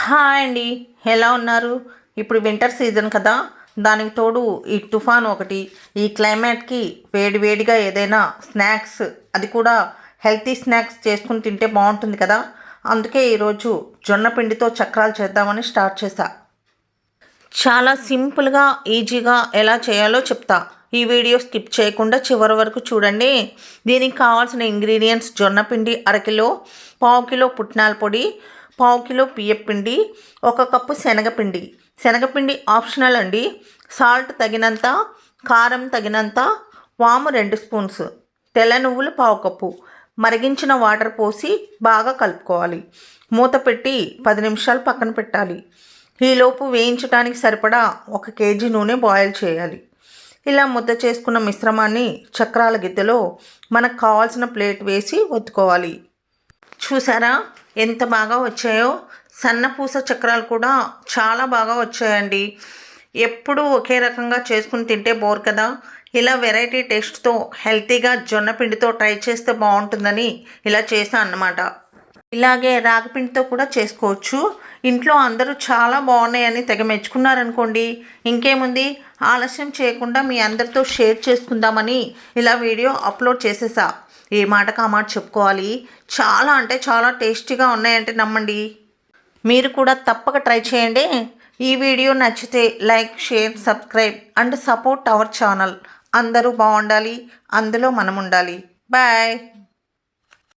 Hi అండి. ఎలా ఉన్నారు? ఇప్పుడు వింటర్ సీజన్ కదా. దానికి తోడు ఈ తుఫాన్ ఒకటి ఈ క్లైమేట్కి వేడి వేడిగా ఏదైనా స్నాక్స్ అది కూడా హెల్తీ స్నాక్స్ చేసుకుని తింటే బాగుంటుంది కదా. అందుకే ఈరోజు జొన్న పిండితో చక్రాలు చేద్దామని స్టార్ట్ చేశా. చాలా సింపుల్గా ఈజీగా ఎలా చేయాలో చెప్తా. ఈ వీడియో స్కిప్ చేయకుండా చివరి వరకు చూడండి. దీనికి కావాల్సిన ఇంగ్రీడియంట్స్ జొన్నపిండి అరకిలో పావు కిలో పుట్నాల పొడి పావు కిలో బియ్యపిండి ఒక కప్పు శనగపిండి. శనగపిండి ఆప్షనల్ అండి. సాల్ట్ తగినంత కారం తగినంత వాము రెండు స్పూన్స్ తెల్ల నువ్వులు పావు కప్పు. మరిగించిన వాటర్ పోసి బాగా కలుపుకోవాలి. మూత పెట్టి పది నిమిషాలు పక్కన పెట్టాలి. ఈలోపు వేయించడానికి సరిపడా ఒక కేజీ నూనె బాయిల్ చేయాలి. ఇలా ముద్ద చేసుకున్న మిశ్రమాన్ని చక్రాల గిద్దెలో మనకు కావాల్సిన ప్లేట్ వేసి ఒత్తుకోవాలి. చూసారా? ఎంత బాగా వచ్చాయో? సన్నపూస చక్రాలు కూడా చాలా బాగా వచ్చాయండి. ఎప్పుడూ ఒకే రకంగా చేసుకుని తింటే బోర్ కదా? ఇలా వెరైటీ టేస్ట్తో హెల్తీగా జొన్న పిండితో ట్రై చేస్తే బాగుంటుందని ఇలా చేశాను అన్నమాట ఇలాగే రాగిపిండితో కూడా చేసుకోవచ్చు. ఇంట్లో అందరూ చాలా బాగున్నాయని తెగ మెచ్చుకున్నారనుకోండి. ఇంకేముంది? ఆలస్యం చేయకుండా మీ అందరితో షేర్ చేసుకుందామని ఇలా వీడియో అప్లోడ్ చేసేసా. ఏ మాటకు ఆ మాట చెప్పుకోవాలి? చాలా అంటే చాలా టేస్టీగా ఉన్నాయంటే నమ్మండి. మీరు కూడా తప్పక ట్రై చేయండి. ఈ వీడియో నచ్చితే like share subscribe and support our channel. అందరూ బాగుండాలి. అందులో మనం ఉండాలి బాయ్.